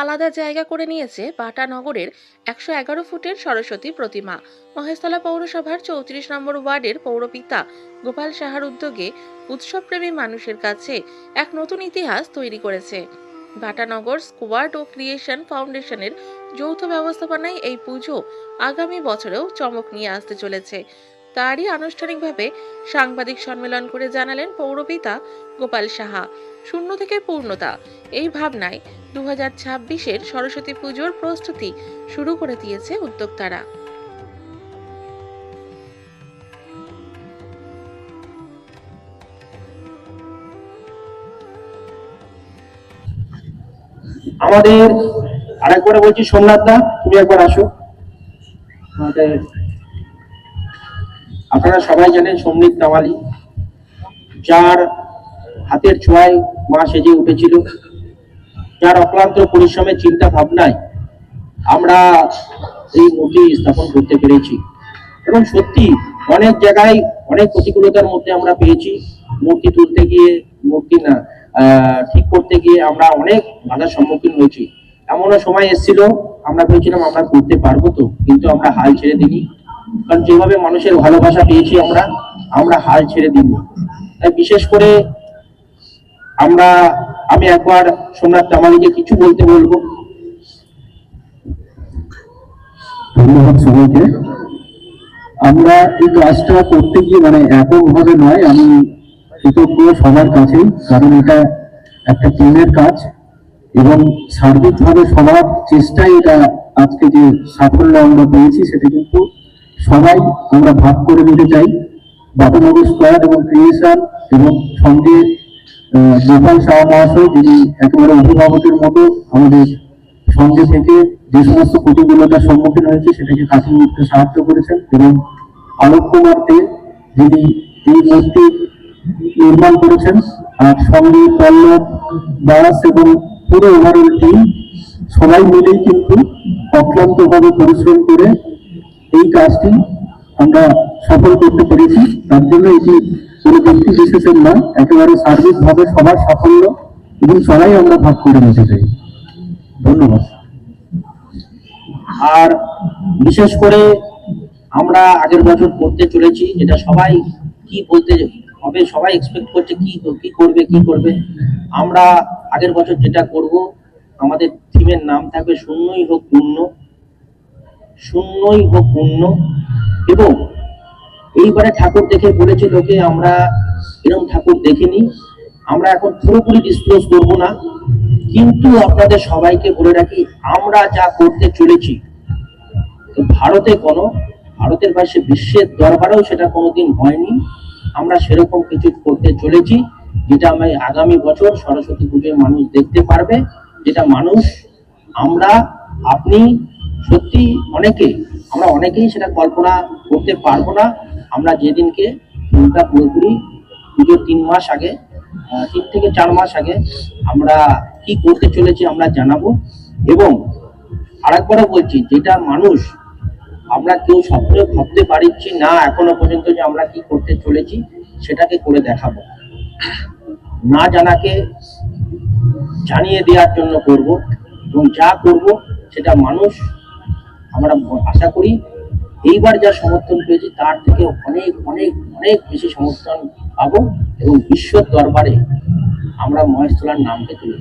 আলাদা জায়গা করে নিয়েছে বাটানগরের একশো এগারো ফুটের সরস্বতী প্রতিমা। মহেশতলা পৌরসভার চৌত্রিশ নম্বর ওয়ার্ডের পৌরপিতা গোপাল সাহার উদ্যোগে উৎসবপ্রেমী মানুষের কাছে এক নতুন ইতিহাস তৈরি করেছে। বাটানগর স্কোয়াড ও ক্রিয়েশন ফাউন্ডেশনের যৌথ ব্যবস্থাপনায় এই পুজো আগামী বছরেও চমক নিয়ে আসতে চলেছে। তারই আনুষ্ঠানিকভাবে সাংবাদিক সম্মেলন করে জানালেন পৌরপিতা গোপাল সাহা। শূন্য থেকে পূর্ণতা। এই ভাবনায় দু হাজার ছাব্বিশের সরস্বতী পুজোর প্রস্তুতি শুরু করে দিয়েছে উদ্যোক্তারা। আমাদের আরেকবার বলছি, সোমনাথ দা, তুমি একবার আসো। আমাদের আপনারা সবাই জানেন সমৃদ্ধ তামালি যার হাতের ছোঁয়ায় মা সেজে উঠেছিল। যার অক্লান্ত পরিশ্রমের চিন্তা ভাবনায় আমরা এই মূর্তি স্থাপন করতে পেরেছি। এবং সত্যি অনেক জায়গায় অনেক প্রতিকূলতার মধ্যে আমরা পেয়েছি। মূর্তি তুলতে গিয়ে, মূর্তি না ঠিক করতে গিয়ে আমরা অনেক বাধার সম্মুখীন হয়েছি। এমনও সময় এসেছিল, আমরা ভেবেছিলাম আমরা করতে পারব তো, কিন্তু আমরা হাল ছেড়ে দিইনি। কারণ যেভাবে মানুষের ভালোবাসা পেয়েছি আমরা আমরা হাল ছেড়ে দিইনি। তাই বিশেষ করে আমরা, আমি একবার সোমনাথ তামালিকে কিছু বলতে বলব। আমরা এই কাজটা করতে গিয়ে মানে নয়, আমি কৃতজ্ঞ সবার কাছেই, কারণ এটা একটা টিমের কাজ এবং সার্বিকভাবে সবার চেষ্টায় এটা আজকে যে সাফল্য আমরা পেয়েছি সেটা কিন্তু সবাই আমরা ভাগ করে নিতে চাই। বাটানগর স্কোয়াড এবং ক্রিয়েশন এবং সঙ্গে গোপাল শাহ মহাশয়, যিনি একেবারে অভিভাবকের মতো আমাদের সঙ্গে থেকে যে সমস্ত প্রতিকূলতার সম্মুখীন হয়েছে, সেটাকে কাটিয়ে উঠতে সাহায্য করেছেন এবং আলোক কুমার দে যিনি এই মূর্তি নির্মাণ করেছেন আর সঙ্গে পল্লব দাস এবং পুরো ওভারঅল টিম সবাই মিলেই কিন্তু অক্লান্তভাবে পরিশ্রম করে এই কাজটি আমরা সফল করতে পেরেছি। তার জন্য এটি কোনো ব্যক্তি বিশেষের না একেবারে সার্বিকভাবে সবার সাফল্য এবং সবাই আমরা ভাগ করে নিতে চাই। ধন্যবাদ। আর বিশেষ করে আমরা আগের বছর করতে চলেছি, যেটা সবাই কি বলতে হবে, সবাই এক্সপেক্ট করছে কি কি করবে কি করবে। আমরা আগের বছর যেটা করব, আমাদের থিমের নাম থাকবে শূন্যই হোক পূর্ণ, শূন্যই হোক পূর্ণ এবং এইবারে ঠাকুর দেখে বলেছে লোকে, আমরা এরকম ঠাকুর দেখিনি। আমরা এখন পুরোপুরি ডিসক্লোজ করব না। কিন্তু আপনাদের সবাইকে বলে রাখি, আমরা যা করতে চলেছি ভারতে কোনো, ভারতের পাশে বিশ্বের দরবারেও সেটা কোনোদিন হয়নি। আমরা সেরকম কিছু করতে চলেছি, যেটা আমি আগামী বছর সরস্বতী পুজোয় মানুষ দেখতে পারবে, যেটা মানুষ, আমরা, আপনি, সত্যি অনেকে, আমরা অনেকেই সেটা কল্পনা করতে পারব না। আমরা যেদিনকে ফুলটা পুরোপুরি পুজোর তিন মাস আগে তিন থেকে চার মাস আগে আমরা কি করতে চলেছি আমরা জানাব। এবং আরেকবারও বলছি, যেটা মানুষ আমরা কেউ স্বপ্নে ভাবতে পারছি না এখনও পর্যন্ত যে আমরা কি করতে চলেছি, সেটাকে করে দেখাবো। না জানাকে জানিয়ে দেওয়ার জন্য করব এবং যা করব সেটা মানুষ আমরা আশা করি এইবার যা সমর্থন পেয়েছে, তার থেকে অনেক অনেক অনেক বেশি সমর্থন পাবো এবং বিশ্ব দরবারে আমরা মহেশতলার নামকে তুলে